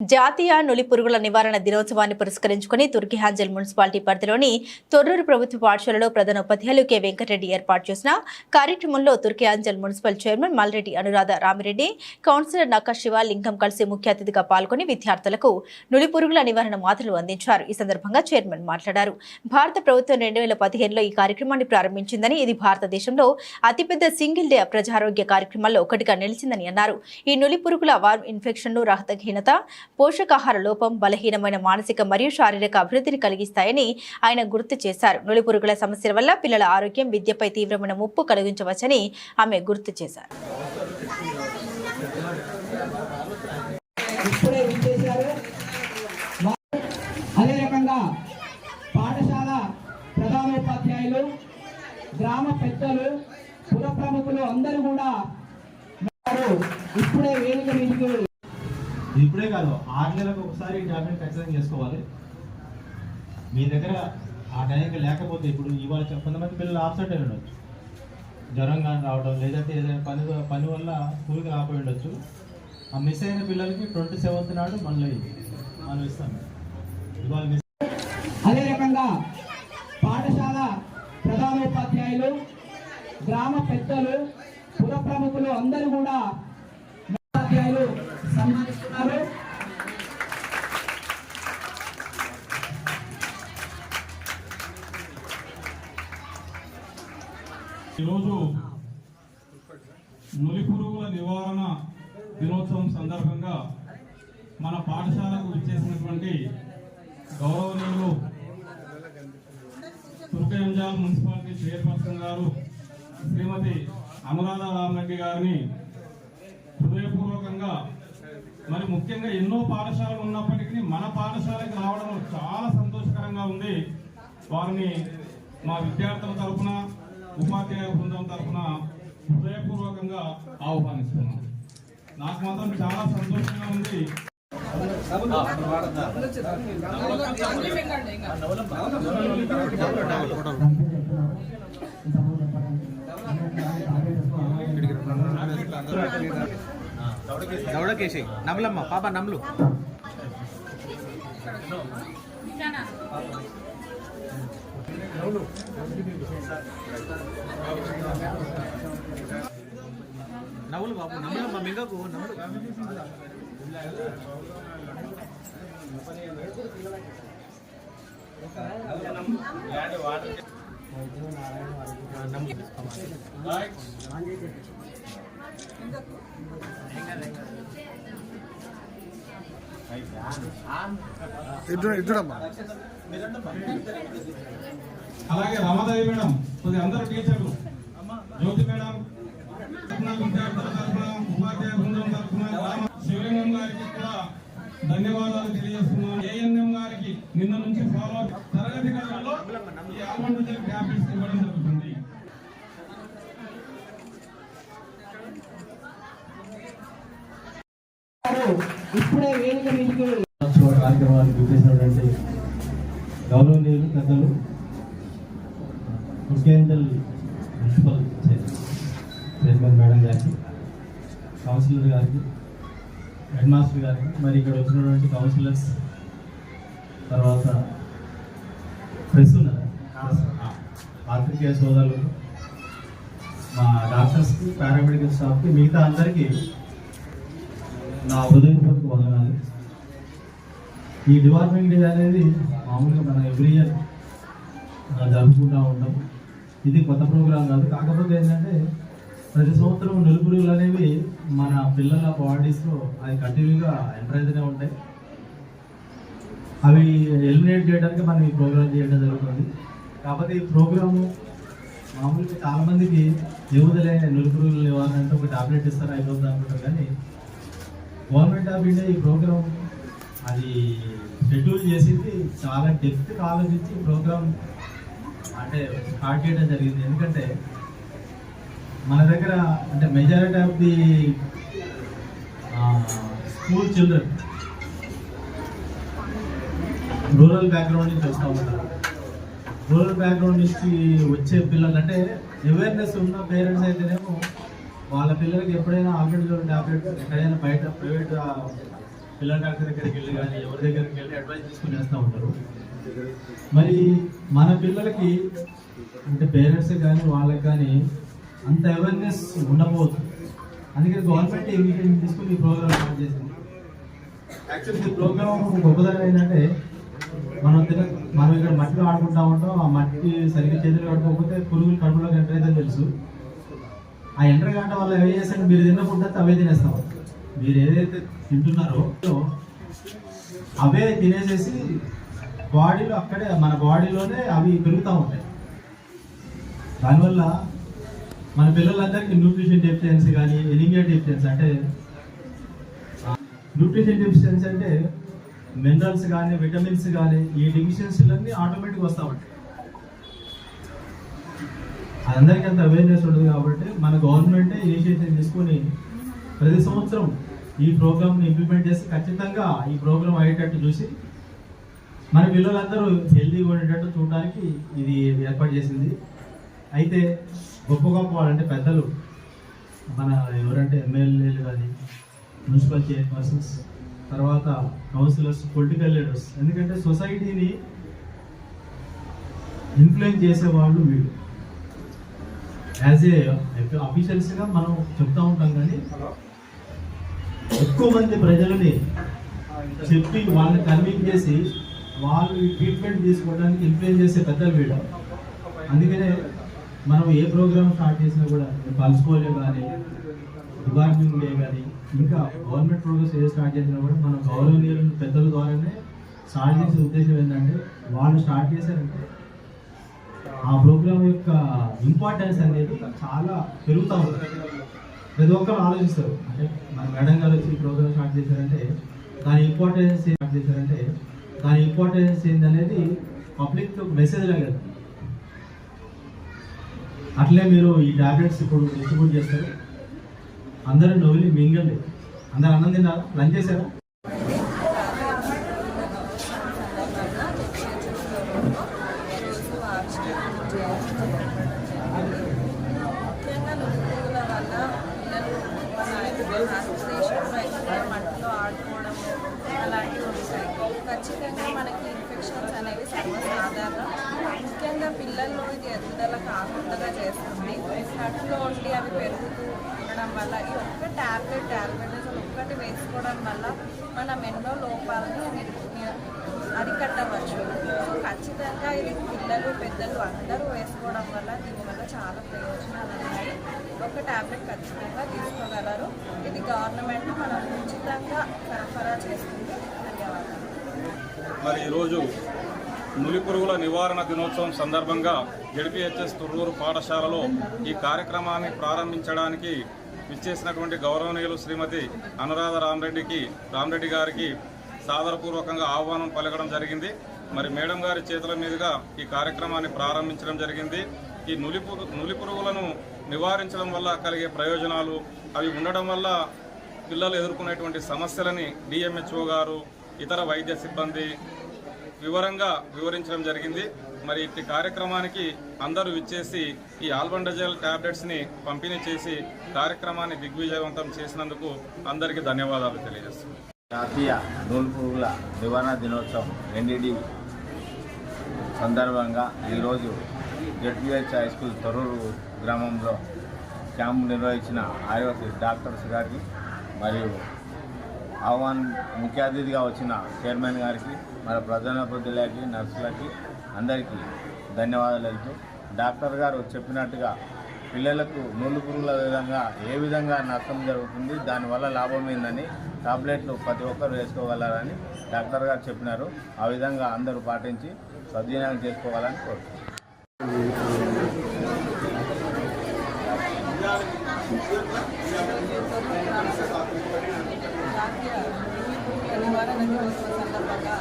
జాతీయ నులి పురుగుల నివారణ దినోత్సవాన్ని పురస్కరించుకుని తుర్కిహాంజల్ మున్సిపాలిటీ పరిధిలోని తొర్రూరు ప్రభుత్వ పాఠశాలలో ప్రధాన ఉపాధ్యాయులు కె. వెంకటరెడ్డి ఏర్పాటు చేసిన కార్యక్రమంలో Turkayamjal municipal chairman Malreddy Anuradha Ramireddy councillor Nakka Shiva Lingam కలిసి ముఖ్య అతిథిగా పాల్గొని విద్యార్థులకు నులి పురుగుల నివారణ మాటలు అందించారు. ఈ సందర్భంగా చైర్మన్ మాట్లాడారు. భారత ప్రభుత్వం రెండు వేల పదిహేనులో ఈ కార్యక్రమాన్ని ప్రారంభించిందని ఇది భారతదేశంలో అతిపెద్ద సింగిల్ డే ప్రజారోగ్య కార్యక్రమాల్లో ఒకటిగా నిలిచిందని అన్నారు. ఈ నులి పురుగుల వార్మ్ ఇన్ఫెక్షన్లు రహతహీనత పోషకాహార లోపం బలహీనమైన మానసిక మరియు శారీరక అభివృద్ధిని కలిగిస్తాయని ఆయన గుర్తు చేశారు. నులిపురుగుల సమస్యల వల్ల పిల్లల ఆరోగ్యం విద్యపై తీవ్రమైన ముప్పు కలిగించవచ్చని ఆమె గుర్తు చేశారు. అదే రకంగా పాఠశాల ప్రధానోపాధ్యాయులు గ్రామ పెద్దలు పుర ప్రముఖులు అందరూ కూడా ఇప్పుడే వేదిక మీదకి ఇప్పుడే కాదు ఆరు నెలలకు ఒకసారి ఈ టాబ్లెట్ ఖచ్చితంగా చేసుకోవాలి. మీ దగ్గర ఆ టైంకి లేకపోతే ఇప్పుడు ఇవాళ కొంతమంది పిల్లలు ఆబ్సెంట్ అయి ఉండొచ్చు. జ్వరం కానీ రావడం లేదంటే ఏదైనా పని పని వల్ల స్కూల్కి రాకపోయి ఉండొచ్చు. ఆ మిస్ అయిన పిల్లలకి ట్వంటీ సెవెంత్ నాడు మళ్ళీ మనం ఇస్తాం. ఇవాళ మిస్ అదే రకంగా పాఠశాల ప్రధానోపాధ్యాయులు గ్రామ పెద్దలు పుర ప్రముఖులు అందరూ కూడా ఉపాధ్యాయులు సన్మానిస్తున్నారు. ఈరోజు నులి పురుగుల నివారణ దినోత్సవం సందర్భంగా మన పాఠశాలకు విచ్చేసినటువంటి గౌరవనీయులు తుర్కయంజాల్ మున్సిపాలిటీ చైర్పర్సన్ గారు శ్రీమతి అనురాధ రామరెడ్డి గారిని మరి ముఖ్యంగా ఎన్నో పాఠశాలలు ఉన్నప్పటికీ మన పాఠశాలకు రావడం చాలా సంతోషకరంగా ఉంది వారిని మా విద్యార్థుల తరఫున ఉపాధ్యాయ బృందం తరఫున హృదయపూర్వకంగా ఆహ్వానిస్తున్నాం నాకు మాత్రం చాలా సంతోషంగా ఉంది దౌడకేసి నమలమ్మ పాప నమ్లు. నవ్వులు బాబు నమ్లమ్మ మింగకు ఆ, నమ్ములు అలాగే రమాదేవి మేడం కొద్ది అందరు టీచర్లు. జ్యోతి మేడం తరఫున ఉపాధ్యాయ బృందం తరఫున శివలింగం గారికి కూడా ధన్యవాదాలు తెలియజేస్తున్నాను. ఏఎన్ఎం గారికి నిన్న నుంచి ఫాలో తరగతి గదులలో ఈ ఆల్మండ్ ట్యాబ్లెట్స్ ఇవ్వడం జరుగుతుంది. ఇప్పుడే వేదిక మీదకి కార్యక్రమానికి విచ్చేసినటువంటి గౌరవనీయులు పెద్దలు ముఖ్యాంజల్ మున్సిపల్ చైర్మన్ మేడం గారికి కౌన్సిలర్ గారికి హెడ్ మాస్టర్ గారికి మరి ఇక్కడ వచ్చినటువంటి కౌన్సిలర్స్ తర్వాత ప్రెస్ ఉన్నారా ఆ, పాత్రికేయ సోదరులు మా డాక్టర్స్కి పారామెడికల్ స్టాఫ్కి మిగతా అందరికీ నా హృదయపూర్వక వందనాలు. ఈ డిపార్ట్మెంట్ డే అనేది మామూలుగా మనం ఎవ్రీ ఇయర్ జరుపుకుంటూ ఉంటాం. ఇది కొత్త ప్రోగ్రాం కాదు. కాకపోతే ఏంటంటే ప్రతి సంవత్సరం నిలుపురుగులు అనేవి మన పిల్లల బాడీస్లో అది కంటిన్యూగా ఎంటర్ ఉంటాయి. అవి ఎలిమినేట్ చేయడానికి మనం ఈ ప్రోగ్రామ్ చేయడం జరుగుతుంది. కాకపోతే ఈ ప్రోగ్రాము మామూలుగా చాలామందికి ఎవుదలే నులుపురుగులు నివారణ అంటే ఒక టాబ్లెట్ ఇస్తారు అయిపోతుంది అనుకుంటారు కానీ గవర్నమెంట్ ఆఫ్ ఇండియా ఈ ప్రోగ్రామ్ అది షెడ్యూల్ చేసింది. చాలా డెప్త్ ఆలోచించి ఈ ప్రోగ్రామ్ అంటే స్టార్ట్ చేయడం జరిగింది. ఎందుకంటే మన దగ్గర అంటే majority of the school children rural background నుంచి వస్తూ ఉంటారు. రూరల్ బ్యాక్గ్రౌండ్ నుంచి వచ్చే పిల్లలు అంటే అవేర్నెస్ ఉన్న పేరెంట్స్ అయితేనేమో వాళ్ళ పిల్లలకి ఎప్పుడైనా ఆల్రెడీ టాబ్లెట్ ఎక్కడైనా బయట ప్రైవేట్ పిల్లల డాక్టర్ దగ్గరికి వెళ్ళి కానీ ఎవరి దగ్గరికి వెళ్ళి అడ్వైస్ తీసుకుని వేస్తూ ఉంటారు. మరి మన పిల్లలకి అంటే పేరెంట్స్ కానీ వాళ్ళకి కానీ అంత అవేర్నెస్ ఉండబోదు. అందుకని గవర్నమెంట్ ఇనిషియేటివ్ తీసుకుని ఈ ప్రోగ్రామ్ స్టార్ట్ చేసింది. యాక్చువల్లీ ఈ ప్రోగ్రామ్ గొప్పదనం ఏంటంటే మనం తిన మనం ఇక్కడ మట్టిలో ఆడుకుంటా ఉంటాం ఆ మట్టి సరిగ్గా చేతులు కట్టుకోకపోతే పురుగులు కడుపులో ఎంటర్ అయితే తెలుసు. ఆ ఎంటర్ కావడం వల్ల ఏం చేస్తాను మీరు తిన్న ఫుడ్ అంతా అవే తినేస్తాం. మీరు ఏదైతే తింటున్నారో అవే తినేసేసి బాడీలో అక్కడే మన బాడీలోనే అవి పెరుగుతూ ఉంటాయి. దానివల్ల మన పిల్లలందరికీ న్యూట్రిషన్ డెఫిషియన్సీ కానీ ఎనిమియా డెఫిషియన్సీ అంటే న్యూట్రిషన్ డెఫిషియన్సీ అంటే మినరల్స్ కానీ విటమిన్స్ కానీ ఈ డెఫిషియన్సీలన్నీ ఆటోమేటిక్ వస్తూ ఉంటాయి. అందరికీ అంత అవేర్నెస్ ఉండదు కాబట్టి మన గవర్నమెంటే ఇనిషియేటివ్ తీసుకొని ప్రతి సంవత్సరం ఈ ప్రోగ్రామ్ని ఇంప్లిమెంట్ చేసి ఖచ్చితంగా ఈ ప్రోగ్రామ్ అయ్యేటట్టు చూసి మన పిల్లలందరూ హెల్తీగా ఉండేటట్టు చూడడానికి ఇది ఏర్పాటు చేసింది. అయితే గొప్ప గొప్ప వాళ్ళంటే పెద్దలు మన ఎవరంటే ఎమ్మెల్యేలు కానీ మున్సిపల్ చైర్పర్సన్స్ తర్వాత కౌన్సిలర్స్ పొలిటికల్ లీడర్స్ ఎందుకంటే సొసైటీని ఇన్ఫ్లుయెన్స్ చేసేవాళ్ళు వీళ్ళు. యాజ్ ఏ అఫీషియల్స్గా మనం చెప్తా ఉంటాం కానీ ఎక్కువ మంది ప్రజలని చెప్పి వాళ్ళని కన్విన్స్ చేసి వాళ్ళు ట్రీట్మెంట్ తీసుకోవడానికి ఇన్ఫ్లుయెన్స్ చేసే పెద్దలు వీడు అందుకనే మనం ఏ ప్రోగ్రామ్ స్టార్ట్ చేసినా కూడా పల్స్కోలే కానీ డిపార్ట్మెంట్ డే కానీ ఇంకా గవర్నమెంట్ ప్రోగ్రామ్స్ ఏ స్టార్ట్ చేసినా కూడా మన గౌరవనీయుల పెద్దల ద్వారానే స్టార్ట్ చేసే ఉద్దేశం ఏంటంటే వాళ్ళు స్టార్ట్ చేశారంటే ఆ ప్రోగ్రామ్ యొక్క ఇంపార్టెన్స్ అనేది చాలా పెరుగుతూ ఉంటుంది ప్రతి ఒక్కరు ఆలోచిస్తారు. అంటే మన మేడం గారు వచ్చి ప్రోగ్రామ్ స్టార్ట్ చేశారంటే దాని ఇంపార్టెన్స్ స్టార్ట్ చేశారంటే దాని ఇంపార్టెన్స్ ఏంటనేది పబ్లిక్ మెసేజ్ లాగా అట్లే మీరు ఈ టాబ్లెట్స్ ఇప్పుడు డిస్ట్రిబ్యూట్ చేస్తారు. అందరూ నవ్వులి మింగండి. అందరు అన్నం తిన్నారా? లంచ్ చేశారా ముఖ్యంగా నువ్వుల వల్ల పిల్లలు మట్టిలో ఆడుకోవడం అలాంటివి ఉంటాయి. ఖచ్చితంగా మనకి ఇన్ఫెక్షన్స్ అనేవి సర్వసాధారణం. ముఖ్యంగా పిల్లల్లో ఇది ఎదుగుదల కాకుండా చేస్తుంది. కడుపులో ఉండి అవి పెరుగుతూ ఉండడం వల్ల ఈ ఒక్క ట్యాబ్లెట్ ట్యాబ్లెట్ అసలు ఒక్కటి వేసుకోవడం వల్ల మనం ఎన్నో లోపాలని అరికట్టవచ్చు. సో ఖచ్చితంగా ఇది పిల్లలు పెద్దలు అందరూ వేసుకోవడం వల్ల దీనివల్ల చాలా ప్రయోజనాలు ఉన్నాయి ఒక ట్యాబ్లెట్ ఖచ్చితంగా తీసుకోగలరు. ఇది గవర్నమెంట్ మనం ఉచితంగా సరఫరా చేస్తుంది. ధన్యవాదాలు. మరి ఈరోజు నులి పురుగుల నివారణ దినోత్సవం సందర్భంగా జడిపిహెచ్ఎస్ తుర్రూరు పాఠశాలలో ఈ కార్యక్రమాన్ని ప్రారంభించడానికి విచ్చేసినటువంటి గౌరవనీయులు శ్రీమతి అనురాధ రామరెడ్డికి రామరెడ్డి గారికి సాదరపూర్వకంగా ఆహ్వానం పలకడం జరిగింది. మరి మేడం గారి చేతుల మీదుగా ఈ కార్యక్రమాన్ని ప్రారంభించడం జరిగింది. ఈ నులి నులి పురుగులను నివారించడం వల్ల కలిగే ప్రయోజనాలు అవి ఉండడం వల్ల పిల్లలు ఎదుర్కొనేటువంటి సమస్యలని డిఎంహెచ్ఓ గారు ఇతర వైద్య సిబ్బంది వివరంగా వివరించడం జరిగింది. మరి ఇట్టి కార్యక్రమానికి అందరూ విచ్చేసి ఈ ఆల్బండజల్ టాబ్లెట్స్ని పంపిణీ చేసి కార్యక్రమాన్ని దిగ్విజయవంతం చేసినందుకు అందరికీ ధన్యవాదాలు తెలియజేస్తున్నాను జాతీయ నూలు పురుగుల నివారణ దినోత్సవం ఎన్డీడీ సందర్భంగా ఈరోజు జెడ్పిహెచ్ హై స్కూల్ తొర్రూరు గ్రామంలో క్యాంపు నిర్వహించిన ఆయుర్వేద డాక్టర్స్ గారికి మరియు ఆహ్వాన్ ముఖ్య అతిథిగా వచ్చిన చైర్మన్ గారికి మరి ప్రధానప్రతినిధులకి నర్సులకి అందరికీ ధన్యవాదాలు వెళ్తూ డాక్టర్ గారు చెప్పినట్టుగా పిల్లలకు నూలు పురుగుల విధంగా ఏ విధంగా నష్టం జరుగుతుంది దానివల్ల లాభం ఏందని టాబ్లెట్లు ప్రతి ఒక్కరు వేసుకోగలరని డాక్టర్ గారు చెప్పినారు. ఆ విధంగా అందరూ పాటించి సద్వినియోగం చేసుకోవాలని కోరుతున్నాను జాతీయ నివారణ దినోత్సవం సందర్భంగా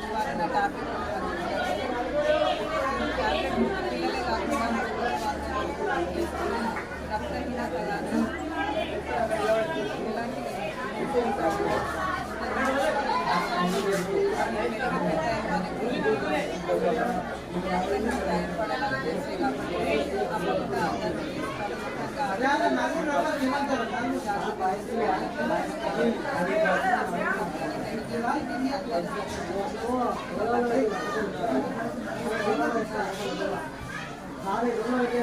నివారణ టాబ్లెట్ పిల్లలే కాకుండా రక్తహీనత కానీ ఇలాంటి ఇన్ఫెక్షన్స్ ఏర్పడేలాగా చేస్తాయి కాబట్టి అప్పుడు అందరికీ